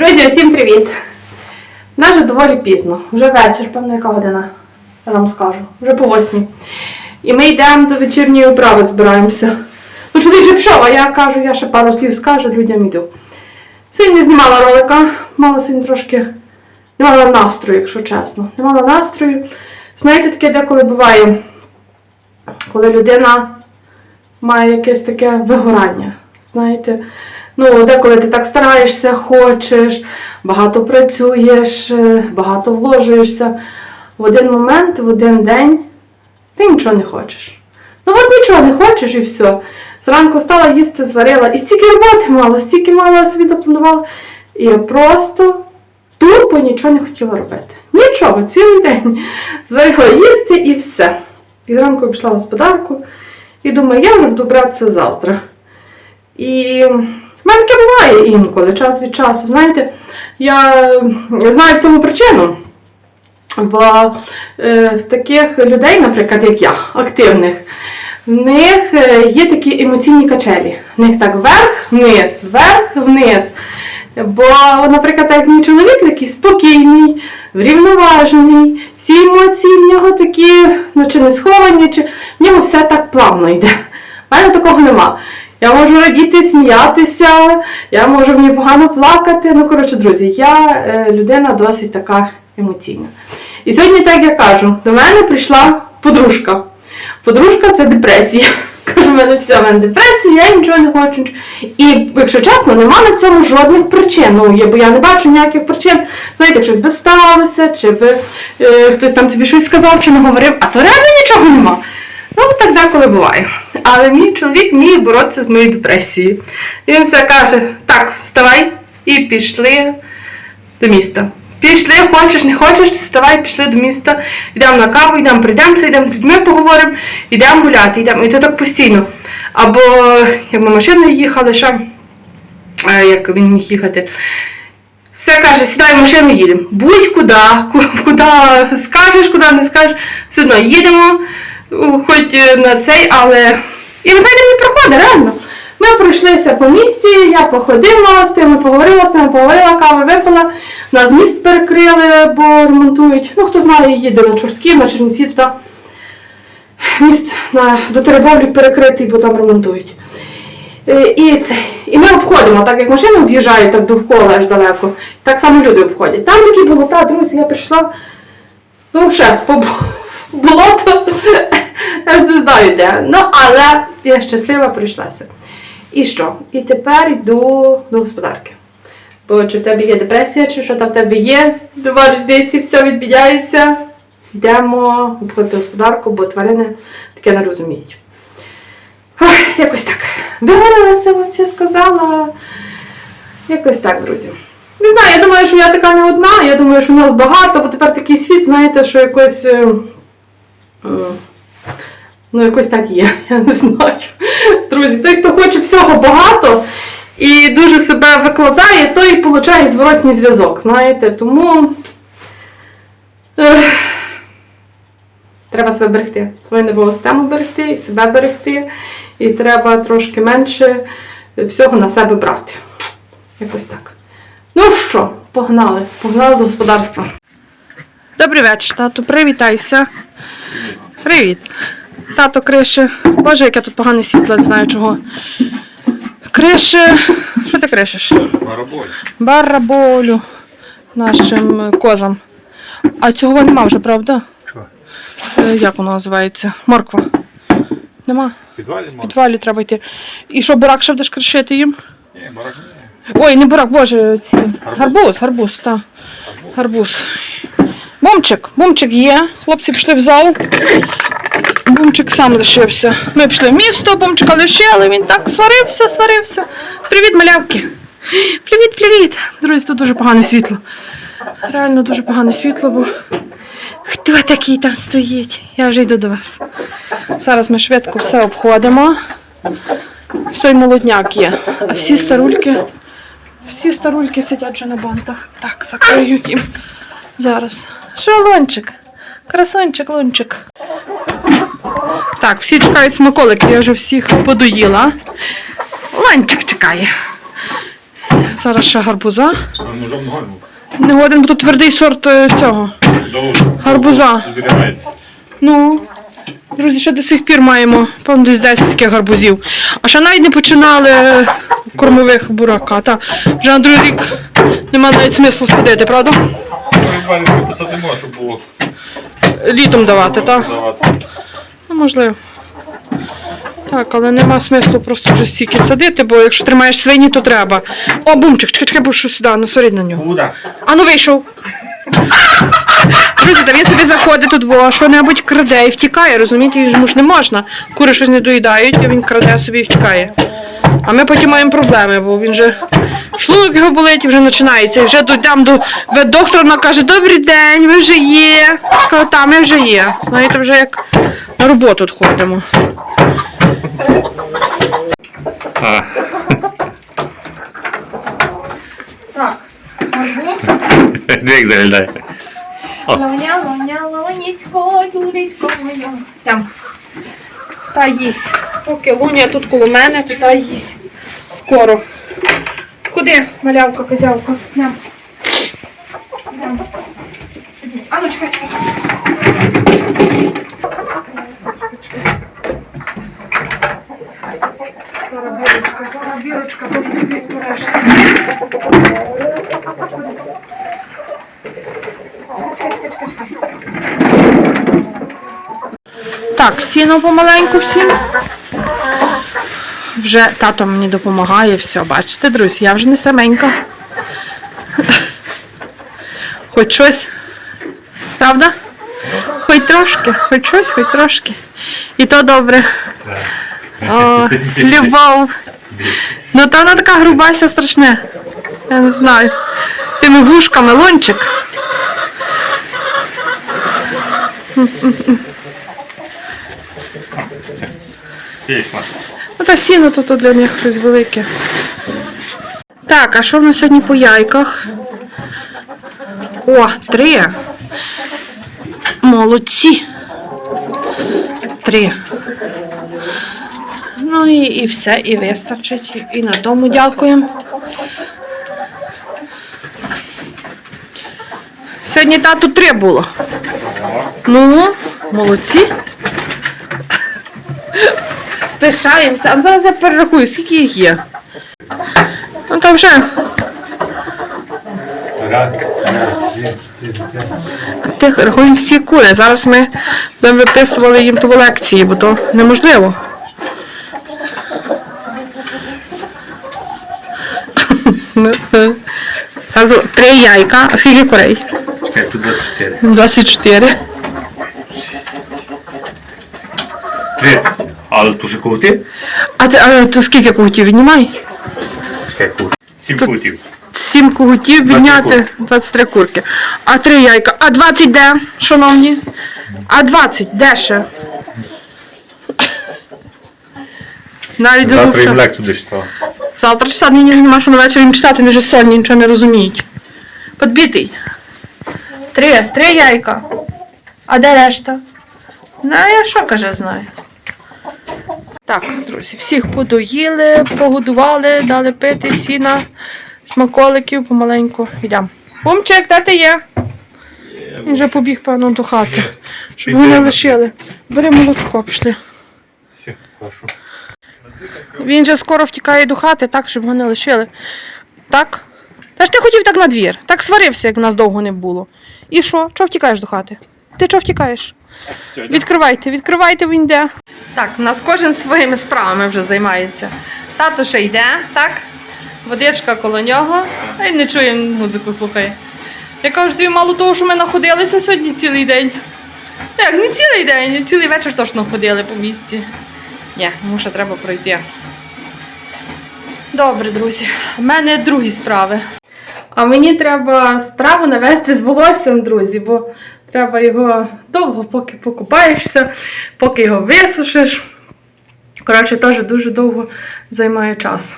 Друзі, всім привіт! Нас вже доволі пізно, вже вечір, певно, яка година, я вам скажу, вже по восьмій. І ми йдемо до вечірньої управи, збираємося. Ну, чоловік вже пішов, а я кажу, я ще пару слів скажу, людям йду. Сьогодні не знімала ролика, мала сьогодні трошки. Не мала настрою, якщо чесно. Не мала настрою. Знаєте, таке деколи буває, коли людина має якесь таке вигорання. Знаєте, ну, деколи ти так стараєшся, хочеш, багато працюєш, е, багато вложуєшся. В один момент, в один день ти нічого не хочеш. Ну от нічого не хочеш і все. Зранку встала їсти, зварила, і стільки роботи мала, стільки мала собі запланувала. І я просто тупо нічого не хотіла робити. Нічого, цілий день. Зварила їсти і все. І зранку пішла в господарку і думаю, я буду братися завтра. І в мене таке буває інколи, час від часу. Знаєте, я знаю в цьому причину. Бо е, таких людей, наприклад, як я, активних, в них е, є такі емоційні качелі. В них так вверх-вниз, вверх-вниз. Бо, наприклад, як мій чоловік такий спокійний, врівноважений, всі емоції в нього такі, ну чи не сховані, чи в нього все так плавно йде. У мене такого нема. Я можу радіти, сміятися, я можу ній погано плакати. Ну, коротше, друзі, я е, людина досить така емоційна. І сьогодні, так я кажу, до мене прийшла подружка. Подружка це депресія. Кажу, в мене все, в мене депресія, я нічого не хочу. І, якщо чесно, нема на цьому жодних причин. Ну, є, бо я не бачу ніяких причин. Знаєте, щось би сталося, чи би е, хтось там тобі щось сказав, чи не говорив, а то реально нічого нема. Ну, так деколи буває. Але мій чоловік вміє боротися з моєю депресією. Він все каже: так, вставай і пішли до міста. Пішли, хочеш, не хочеш, вставай, пішли до міста, йдемо на каву, йдемо, прийдемося, йдемо з людьми поговоримо, йдемо гуляти, йдемо. І то так постійно. Або як ми машиною їхали, ще, е, як він міг їхати. Все каже, сідай в машину, їдемо. Будь-куди, куди скажеш, куди не скажеш, все одно їдемо, хоч на цей, але. І ви знаєте, не проходить, реально. Ми пройшлися по місті, я походила з тими, поговорила з ними, поговорила, кави випила. Нас міст перекрили, бо ремонтують. Ну, хто знає, їде на Чортків, на Чернівці туди. Міст на, до Теребовлі перекритий, бо там ремонтують. Е, І, це, і ми обходимо, так як машини об'їжджають так довкола аж далеко, так само люди обходять. Там такі болота, друзі, я прийшла. Ну, ще по бо- болото, я ж не знаю де. Ну, але я щаслива прийшлася. І що? І тепер йду до господарки. Бо чи в тебе є депресія, чи що там в тебе є, нема різниці, все відміняється. Йдемо обходити господарку, бо тварини таке не розуміють. Ох, якось так. Виговорилася, вам все сказала. Якось так, друзі. Не знаю, я думаю, що я така не одна, я думаю, що в нас багато, бо тепер такий світ, знаєте, що якось. Ну, якось так є, я не знаю. Друзі, той, хто хоче всього багато і дуже себе викладає, той получає зворотній зв'язок, знаєте, тому. ех, Треба себе берегти, свою нервову систему берегти, і себе берегти, і треба трошки менше всього на себе брати. Якось так. Ну що, погнали, погнали до господарства. Добрий вечір, тату, привітайся. Привіт. Тато крише. Боже, яке тут погане світло, не знаю чого. Крише. Що ти кришиш? Бараболь. Бараболю нашим козам. А цього нема вже, правда? Що? Е, Як воно називається? Морква. Нема. В підвалі В може? підвалі треба йти. І що, бурак ще будеш кришити їм? Ні, барак ні. Ой, не бурак, боже, ці. Гарбуз, гарбуз, так. Гарбуз. Бумчик, бумчик є. Хлопці пішли в зал. Бумчик сам лишився. Ми пішли в місто, бумчика лишили, він так сварився, сварився. Привіт, малявки. Привіт, привіт. Друзі, тут дуже погане світло. Реально дуже погане світло, бо хто такий там стоїть? Я вже йду до вас. Зараз ми швидко все обходимо. Все й молодняк є. А всі старульки. Всі старульки сидять вже на бантах. Так, закрию їм. Зараз. Що, лончик? Красончик, лончик. Так, всі чекають смаколики, я вже всіх подоїла. Лончик чекає. Зараз ще гарбуза. Ногою. Не годен, бо тут твердий сорт е, цього. Гарбуза. Ну, друзі, ще до сих пір маємо, певно, десь 10 таких гарбузів. А ще навіть не починали е, кормових бурака. Та вже на другий рік нема навіть смислу садити, правда? Буквально посадимо, щоб було Літом давати, так? давати. Ну, можливо. Так, але нема смислу просто вже стільки садити, бо якщо тримаєш свині, то треба. О, бумчик, чекай, чекай, бо що сюди, насваріть на нього. Куда? А ну вийшов. Друзі, та він собі заходить тут, во, що-небудь краде і втікає, розумієте, йому ж не можна. Кури щось не доїдають, а він краде собі і втікає. А ми потім маємо проблеми, бо він же шлунок його болить і вже починається. І вже дійдемо до ветдоктора, вона каже, добрий день, ви вже є. Кажу, та, ми вже є. Знаєте, вже як на роботу тут ходимо. Так, гарбуз. як заглядає. Лоня, лоня, лоніцько, дурицько моя. Там. Та їсть. Поки луня тут коло мене, то та їсть. Скоро. Куди, малявка, козявка? Ням. Ням. А ну чекай, чекай, чекай. Зараз бірочка, зараз бірочка, то ж тобі решта. Так, сіно помаленьку всім. Вже тато мені допомагає, все, бачите, друзі, я вже не саменька. Хоч щось. Правда? Хоч трошки, хоч щось, хоч трошки. І то добре. О, любов. Ну та вона така грубася страшне. Я не знаю. Тими вушками лунчик. Та сіно то для них щось велике. Так, а що в нас сьогодні по яйках? О, три. Молодці. Три. Ну і, і все, і вистачить. І на тому дякуємо. Сьогодні тату три було. Ну, молодці. Пишаємося. А зараз я перерахую, скільки їх є. Ну то вже. Раз. Тих рахуємо всі кури. Зараз ми будемо виписували їм ту лекції, бо то неможливо. Зразу три яйка. А скільки курей? Чекай, тут 24. 24. 30. Але тут же? А ти а, то скільки когутів віднімай? Сім Тут- кутів. Сім когутів відняти 23 курки. А три яйка. А 20 де, шановні? А 20 де ще? Навіть Завтра забувся. їм лекцію будеш читав. Завтра читати ні, нема що на вечір їм читати, вони вже сонні, нічого не розуміють. Подбитий. Три, три яйка. А де решта? Ну, я що каже, знаю. Так, друзі, всіх подоїли, погодували, дали пити, сіна, смаколиків помаленьку. Йдемо. Бумчик, де ти є? Він вже побіг, певно, до хати. Щоб його не лишили. Бери молочко, пішли. Він же скоро втікає до хати, так, щоб його не лишили. Так? Та ж ти хотів так на двір. Так сварився, як нас довго не було. І що? Чого втікаєш до хати? Ти чого втікаєш? Сьогодні. Відкривайте, відкривайте, він йде. Так, у нас кожен своїми справами вже займається. Тато ще йде, так? Водичка коло нього, а й не чує музику, слухає. Я кажу, тобі мало того, що ми находилися сьогодні цілий день. Як, не цілий день, цілий вечір точно ходили по місті. Ні, йому ще треба пройти. Добре, друзі. У мене другі справи. А мені треба справу навести з волоссям, друзі, бо треба його довго, поки покупаєшся, поки його висушиш. Коротше, теж дуже довго займає часу.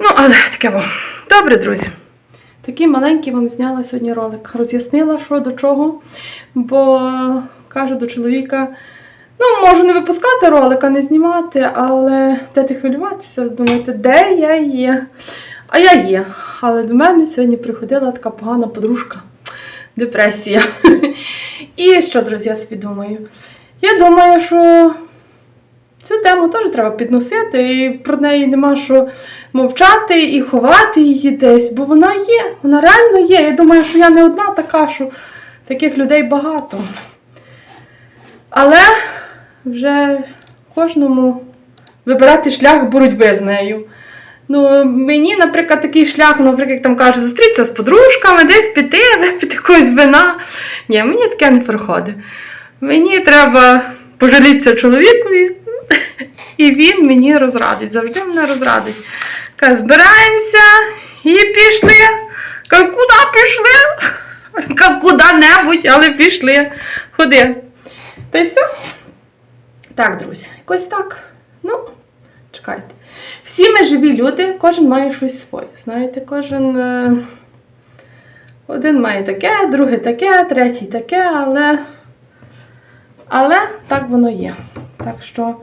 Ну, але таке бо. Добре, друзі. Такий маленький вам зняла сьогодні ролик. Роз'яснила, що до чого. Бо кажу до чоловіка, ну, можу не випускати ролика, не знімати, але де ти хвилюватися, думати, де я є. А я є. Але до мене сьогодні приходила така погана подружка. Депресія. І що, друзі, я собі думаю? Я думаю, що цю тему теж треба підносити, і про неї нема що мовчати і ховати її десь, бо вона є, вона реально є. Я думаю, що я не одна така, що таких людей багато. Але вже кожному вибирати шлях боротьби з нею. Ну, мені, наприклад, такий шлях, ну, наприклад, як там кажуть, зустрітися з подружками, десь піти, випити якогось вина. Ні, мені таке не проходить. Мені треба пожалітися чоловікові, і він мені розрадить. Завжди мене розрадить. Каже, збираємося і пішли. Кажу, куди пішли? Кажу, куди-небудь, але пішли. Ходи. Та й все. Так, друзі, якось так. Ну, чекайте. Всі ми живі люди, кожен має щось своє. Знаєте, кожен. е, Один має таке, другий таке, третій таке, але. Але так воно є. Так що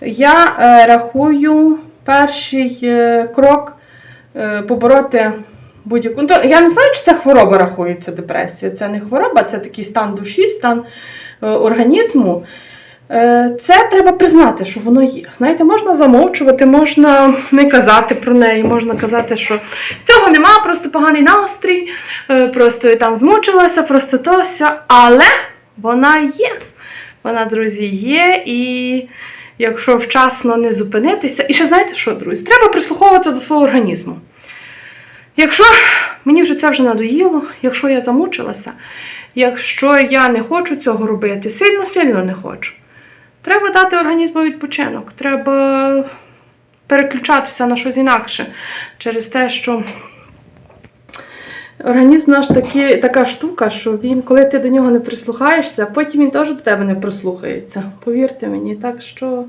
я е, рахую перший е, крок побороти будь-яку. Я не знаю, чи це хвороба рахується депресія. Це не хвороба, це такий стан душі, стан організму. Е, Це треба признати, що воно є. Знаєте, можна замовчувати, можна не казати про неї, можна казати, що цього нема, просто поганий настрій, е, просто там змучилася, просто то все. Але вона є. Вона, друзі, є, і якщо вчасно не зупинитися. І ще знаєте що, друзі? Треба прислуховуватися до свого організму. Якщо мені вже це вже надоїло, якщо я замучилася, якщо я не хочу цього робити, сильно-сильно не хочу, треба дати організму відпочинок, треба переключатися на щось інакше через те, що організм наш такі, така штука, що він, коли ти до нього не прислухаєшся, потім він теж до тебе не прислухається. Повірте мені, так що,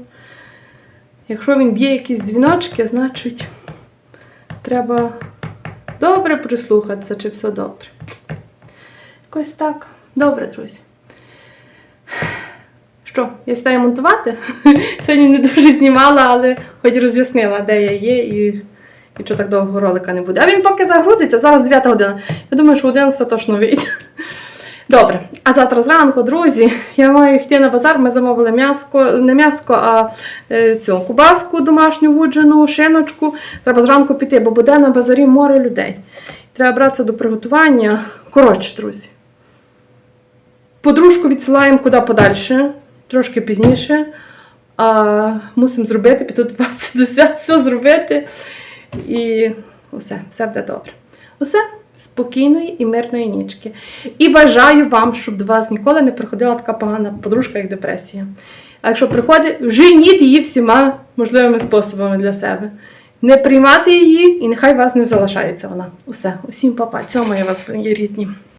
якщо він б'є якісь дзвіночки, значить треба добре прислухатися, чи все добре. Якось так. Добре, друзі. Що, я сідаю монтувати? Сьогодні не дуже знімала, але хоч роз'яснила, де я є і, і що так довго ролика не буде. А він поки загрузиться, зараз 9 година. Я думаю, що 11 точно вийде. Добре, а завтра зранку, друзі, я маю йти на базар. Ми замовили м'яско, не м'яско, а е, цю кубаску домашню вуджену, шиночку. Треба зранку піти, бо буде на базарі море людей. Треба братися до приготування. Коротше, друзі. Подружку відсилаємо куди подальше, трошки пізніше. А мусимо зробити, підготуватися до свят, все зробити. І усе, все буде добре. Усе спокійної і мирної нічки. І бажаю вам, щоб до вас ніколи не приходила така погана подружка, як депресія. А якщо приходить, женіть її всіма можливими способами для себе. Не приймати її, і нехай вас не залишається вона. Усе, усім папа. Цьому я вас, мої рідні.